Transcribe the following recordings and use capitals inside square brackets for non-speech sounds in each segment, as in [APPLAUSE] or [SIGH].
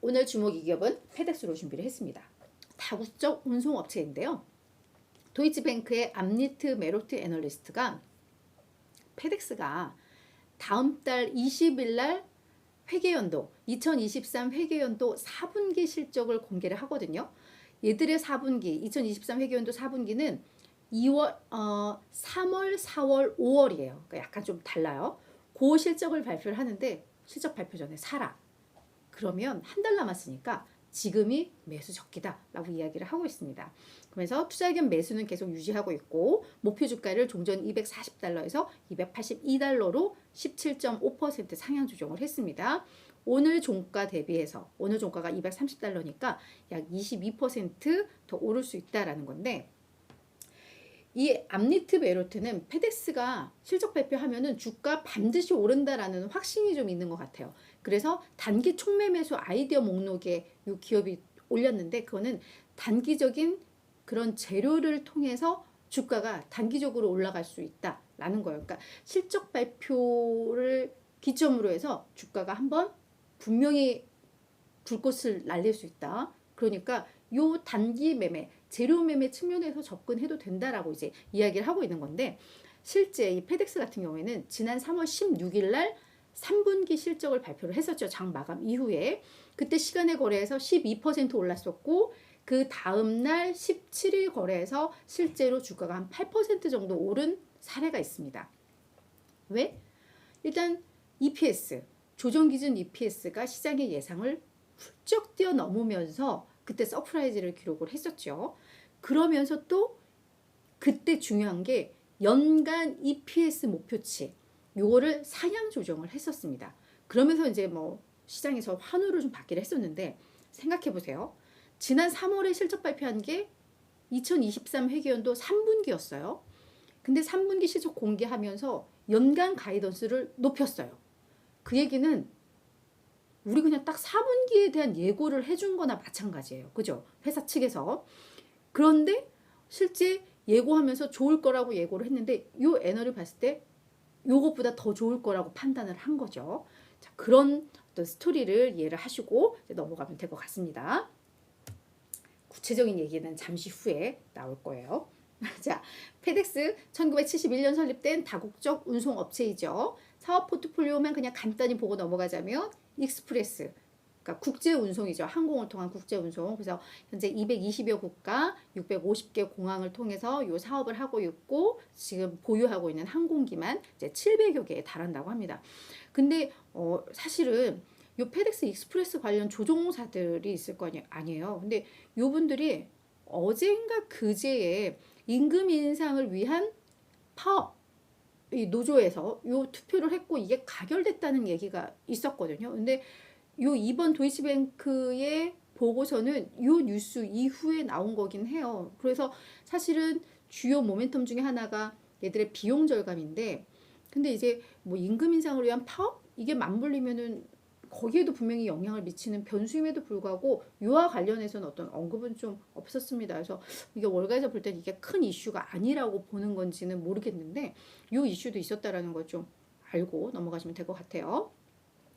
오늘 주목 이 기업은 페덱스로 준비를 했습니다. 다국적 운송업체인데요. 도이치뱅크의 암니트 메로트 애널리스트가 페덱스가 다음 달 20일 날 회계연도 2023 회계연도 4분기 실적을 공개를 하거든요. 얘들의 4분기 2023 회계연도 4분기는 2월 어 3월, 4월, 5월이에요. 그러니까 약간 좀 달라요. 그 실적을 발표를 하는데 실적 발표 전에 사라. 그러면 한 달 남았으니까 지금이 매수 적기다라고 이야기를 하고 있습니다. 그래서 투자 의견 매수는 계속 유지하고 있고 목표 주가를 종전 240달러에서 282달러로 17.5% 상향 조정을 했습니다. 오늘 종가 대비해서 오늘 종가가 230달러니까 약 22%더 오를 수 있다라는 건데 이 암니트 메로트는 페덱스가 실적 발표하면은 주가 반드시 오른다라는 확신이 좀 있는 것 같아요. 그래서 단기 총매 매수 아이디어 목록에 이 기업이 올렸는데 그거는 단기적인 그런 재료를 통해서 주가가 단기적으로 올라갈 수 있다라는 거예요. 그러니까 실적 발표를 기점으로 해서 주가가 한번 분명히 불꽃을 날릴 수 있다. 그러니까 요 단기 매매, 재료 매매 측면에서 접근해도 된다라고 이제 이야기를 하고 있는 건데 실제 이 페덱스 같은 경우에는 지난 3월 16일 날 3분기 실적을 발표를 했었죠. 장 마감 이후에. 그때 시간의 거래에서 12% 올랐었고 그 다음 날 17일 거래에서 실제로 주가가 한 8% 정도 오른 사례가 있습니다. 왜? 일단 EPS, 조정 기준 EPS가 시장의 예상을 훌쩍 뛰어넘으면서 그때 서프라이즈를 기록을 했었죠. 그러면서 또 그때 중요한 게 연간 EPS 목표치 요거를 상향 조정을 했었습니다. 그러면서 이제 뭐 시장에서 환호를 좀 받기를 했었는데 생각해 보세요. 지난 3월에 실적 발표한 게 2023 회계연도 3분기였어요. 근데 3분기 실적 공개하면서 연간 가이던스를 높였어요. 그 얘기는 우리 그냥 딱 4분기에 대한 예고를 해준 거나 마찬가지예요. 그죠? 회사 측에서. 그런데 실제 예고하면서 좋을 거라고 예고를 했는데 요 애너를 봤을 때 요것보다 더 좋을 거라고 판단을 한 거죠. 자, 그런 어떤 스토리를 이해를 하시고 넘어가면 될 것 같습니다. 구체적인 얘기는 잠시 후에 나올 거예요. [LAUGHS] 자, 페덱스 1971년 설립된 다국적 운송업체이죠. 사업 포트폴리오만 그냥 간단히 보고 넘어가자면 익스프레스, 그러니까 국제 운송이죠. 항공을 통한 국제 운송. 그래서 현재 220여 국가, 650개 공항을 통해서 이 사업을 하고 있고 지금 보유하고 있는 항공기만 이제 700여 개에 달한다고 합니다. 근데 어 사실은 요 페덱스 익스프레스 관련 조종사들이 있을 거 아니에요. 근데 요 분들이 어젠가 그제에 임금 인상을 위한 파업 이 노조에서 요 투표를 했고 이게 가결됐다는 얘기가 있었거든요. 근데 요 이번 도이치뱅크의 보고서는 요 뉴스 이후에 나온 거긴 해요. 그래서 사실은 주요 모멘텀 중에 하나가 얘들의 비용 절감인데 근데 이제 뭐 임금 인상을 위한 파업 이게 맞물리면은 거기에도 분명히 영향을 미치는 변수임에도 불구하고 요와 관련해서는 어떤 언급은 좀 없었습니다. 그래서 이게 월가에서 볼땐 이게 큰 이슈가 아니라고 보는 건지는 모르겠는데 요 이슈도 있었다라는 걸 좀 알고 넘어가시면 될 것 같아요.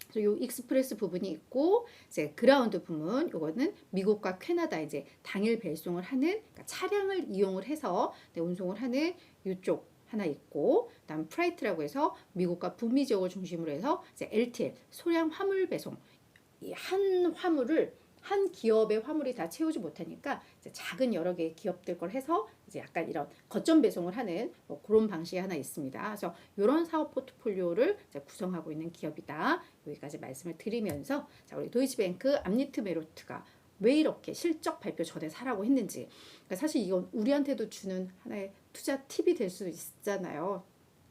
그래서 요 익스프레스 부분이 있고 이제 그라운드 부분 요거는 미국과 캐나다 이제 당일 배송을 하는 그러니까 차량을 이용을 해서 네, 운송을 하는 요쪽 하나 있고 그다음 프라이트라고 해서 미국과 북미 지역을 중심으로 해서 이제 LTL 소량 화물 배송. 이 한 화물을 한 기업의 화물이 다 채우지 못하니까 작은 여러 개의 기업들 걸 해서 이제 약간 이런 거점 배송을 하는 뭐 그런 방식이 하나 있습니다. 그래서 이런 사업 포트폴리오를 구성하고 있는 기업이다. 여기까지 말씀을 드리면서 자 우리 도이치뱅크 암니트 메로트가 왜 이렇게 실적 발표 전에 사라고 했는지 그러니까 사실 이건 우리한테도 주는 하나의 투자 팁이 될 수 있잖아요.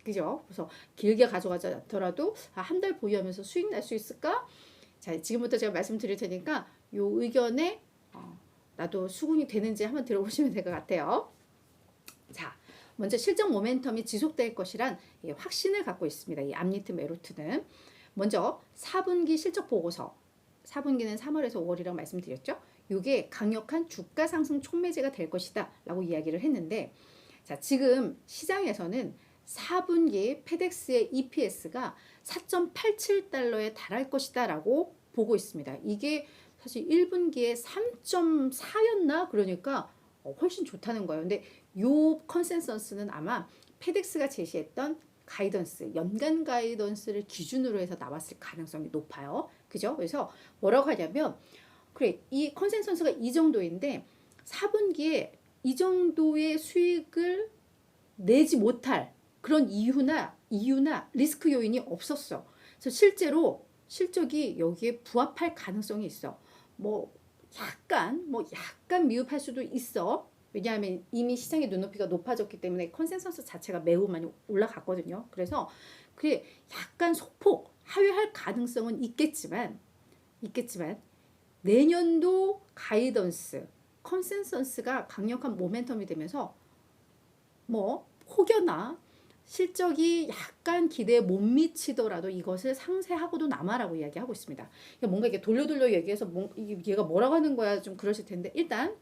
그죠? 그래서 길게 가져가지 않더라도 아, 한 달 보유하면서 수익 날 수 있을까? 자, 지금부터 제가 말씀드릴 테니까 요 의견에 어, 나도 수긍이 되는지 한번 들어보시면 될 것 같아요. 자, 먼저 실적 모멘텀이 지속될 것이란 확신을 갖고 있습니다. 이 암니트 메로트는 먼저 4분기 실적 보고서 4분기는 3월에서 5월이라고 말씀드렸죠. 이게 강력한 주가 상승 촉매제가 될 것이다 라고 이야기를 했는데 자, 지금 시장에서는 4분기 페덱스의 EPS가 4.87달러에 달할 것이다 라고 보고 있습니다. 이게 사실 1분기에 3.4였나 그러니까 어, 훨씬 좋다는 거예요. 근데 요 컨센서스는 아마 페덱스가 제시했던 가이던스, 연간 가이던스를 기준으로 해서 나왔을 가능성이 높아요. 그죠? 그래서 뭐라고 하냐면 그래 이 컨센서스가 이 정도인데 4분기에 이 정도의 수익을 내지 못할 그런 이유나 이유나 리스크 요인이 없었어. 그래서 실제로 실적이 여기에 부합할 가능성이 있어. 뭐 약간 뭐 약간 미흡할 수도 있어. 왜냐하면 이미 시장의 눈높이가 높아졌기 때문에 컨센서스 자체가 매우 많이 올라갔거든요. 그래서 그게 약간 소폭 하회할 가능성은 있겠지만 있겠지만 내년도 가이던스 컨센서스가 강력한 모멘텀이 되면서 뭐 혹여나 실적이 약간 기대에 못 미치더라도 이것을 상쇄하고도 남아라고 이야기하고 있습니다. 그러니까 뭔가 이게 돌려 돌려 얘기해서 얘가 뭐라고 하는 거야 좀 그러실 텐데 일단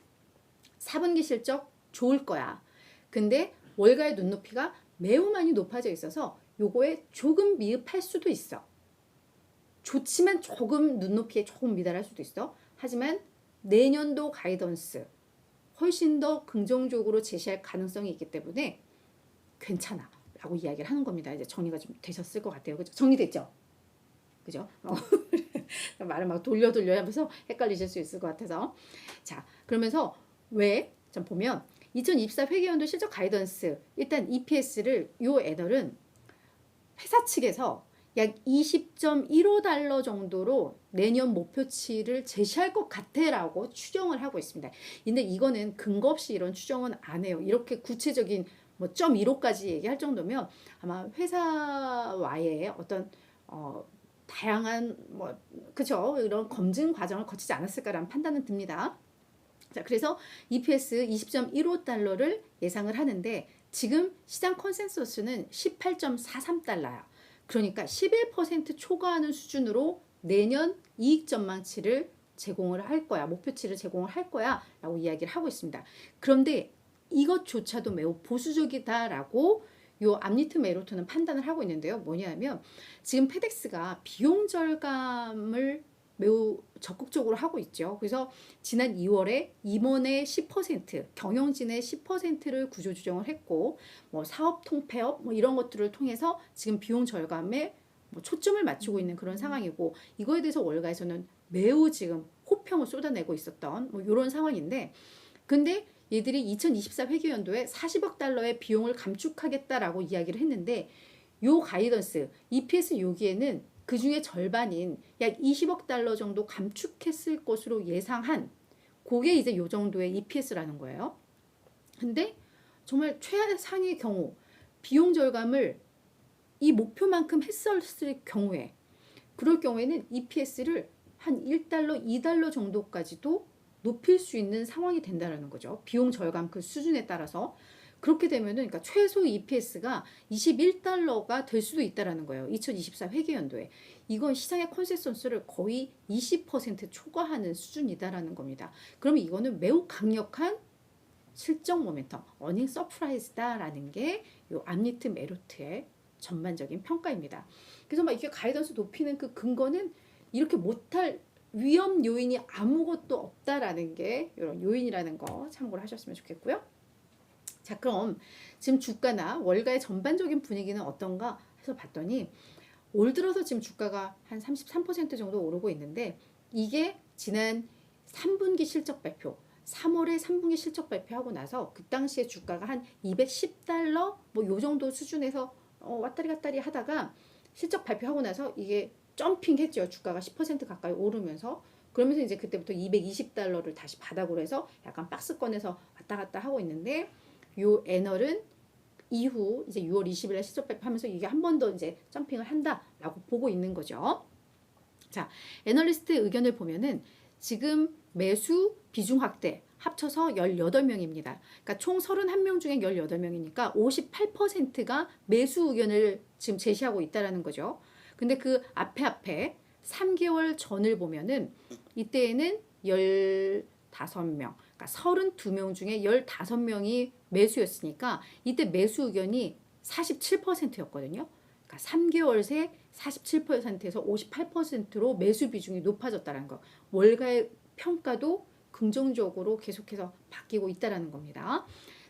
4분기 실적 좋을 거야. 근데 월가의 눈높이가 매우 많이 높아져 있어서 요거에 조금 미흡할 수도 있어. 좋지만 조금 눈높이에 조금 미달할 수도 있어. 하지만 내년도 가이던스 훨씬 더 긍정적으로 제시할 가능성이 있기 때문에 괜찮아. 라고 이야기를 하는 겁니다. 이제 정리가 좀 되셨을 것 같아요. 그죠? 정리됐죠? 그죠? 어. [LAUGHS] 말을 막 돌려 돌려 하면서 헷갈리실 수 있을 것 같아서. 자, 그러면서 왜? 좀 보면 2024 회계연도 실적 가이던스 일단 EPS를 요 애널은 회사 측에서 약 20.15달러 정도로 내년 목표치를 제시할 것 같아라고 추정을 하고 있습니다. 근데 이거는 근거 없이 이런 추정은 안 해요. 이렇게 구체적인 뭐 0.15까지 얘기할 정도면 아마 회사와의 어떤 어 다양한 뭐 그죠 이런 검증 과정을 거치지 않았을까라는 판단은 듭니다. 자 그래서 EPS 20.15 달러를 예상을 하는데 지금 시장 컨센서스는 18.43 달러야. 그러니까 11% 초과하는 수준으로 내년 이익 전망치를 제공을 할 거야. 목표치를 제공을 할 거야. 라고 이야기를 하고 있습니다. 그런데 이것조차도 매우 보수적이다라고 요 암리트 메로트는 판단을 하고 있는데요. 뭐냐면 지금 페덱스가 비용 절감을 매우 적극적으로 하고 있죠. 그래서 지난 2월에 임원의 10%, 경영진의 10%를 구조 조정을 했고, 뭐 사업 통폐업 뭐 이런 것들을 통해서 지금 비용 절감에 뭐 초점을 맞추고 있는 그런 상황이고, 이거에 대해서 월가에서는 매우 지금 호평을 쏟아내고 있었던 뭐 이런 상황인데, 근데 얘들이 2024 회계연도에 40억 달러의 비용을 감축하겠다라고 이야기를 했는데, 요 가이던스 EPS 여기에는 그 중에 절반인 약 20억 달러 정도 감축했을 것으로 예상한 그게 이제 요 정도의 EPS라는 거예요. 근데 정말 최상의 경우 비용 절감을 이 목표만큼 했었을 경우에 그럴 경우에는 EPS를 한 1달러, 2달러 정도까지도 높일 수 있는 상황이 된다라는 거죠. 비용 절감 그 수준에 따라서 그렇게 되면은 그러니까 최소 EPS가 21달러가 될 수도 있다라는 거예요. 2024 회계연도에. 이건 시장의 컨센서스를 거의 20% 초과하는 수준이다라는 겁니다. 그러면 이거는 매우 강력한 실적 모멘텀, 어닝 서프라이즈다라는 게 요 암리트 메로트의 전반적인 평가입니다. 그래서 막 이게 가이던스 높이는 그 근거는 이렇게 못할 위험 요인이 아무것도 없다라는 게 이런 요인이라는 거 참고를 하셨으면 좋겠고요. 자, 그럼 지금 주가나 월가의 전반적인 분위기는 어떤가 해서 봤더니 올 들어서 지금 주가가 한 33% 정도 오르고 있는데 이게 지난 3분기 실적 발표 3월에 3분기 실적 발표하고 나서 그 당시에 주가가 한 210달러 뭐 요 정도 수준에서 어, 왔다리 갔다리 하다가 실적 발표하고 나서 이게 점핑했죠. 주가가 10% 가까이 오르면서 그러면서 이제 그때부터 220달러를 다시 바닥으로 해서 약간 박스권에서 왔다 갔다 하고 있는데 요 애널은 이후 이제 6월 20일에 실적 발표하면서 이게 한 번 더 이제 점핑을 한다라고 보고 있는 거죠. 자, 애널리스트 의견을 보면은 지금 매수 비중 확대 합쳐서 18명입니다. 그러니까 총 31명 중에 18명이니까 58%가 매수 의견을 지금 제시하고 있다라는 거죠. 근데 그 앞에 앞에 3개월 전을 보면은 이때에는 15명, 그러니까 32명 중에 15명이 매수였으니까 이때 매수 의견이 47%였거든요. 그러니까 3개월 새 47%에서 58%로 매수 비중이 높아졌다는 거. 월가의 평가도 긍정적으로 계속해서 바뀌고 있다라는 겁니다.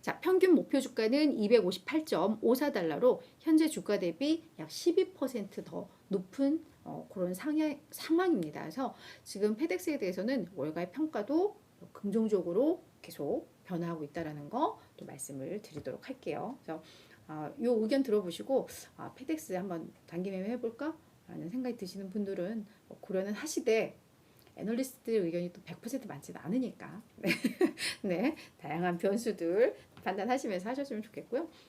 자, 평균 목표 주가는 258.54달러로 현재 주가 대비 약 12%더 높은 어, 그런 상향, 상황입니다. 그래서 지금 페덱스에 대해서는 월가의 평가도 긍정적으로 계속 변화하고 있다라는 거 또 말씀을 드리도록 할게요. 그래서 아, 요 의견 들어보시고 아, 페덱스 한번 단기 매매 해볼까? 라는 생각이 드시는 분들은 뭐 고려는 하시되 애널리스트 의견이 또 100% 많지는 않으니까 [LAUGHS] 네. 네, 다양한 변수들 판단하시면서 하셨으면 좋겠고요.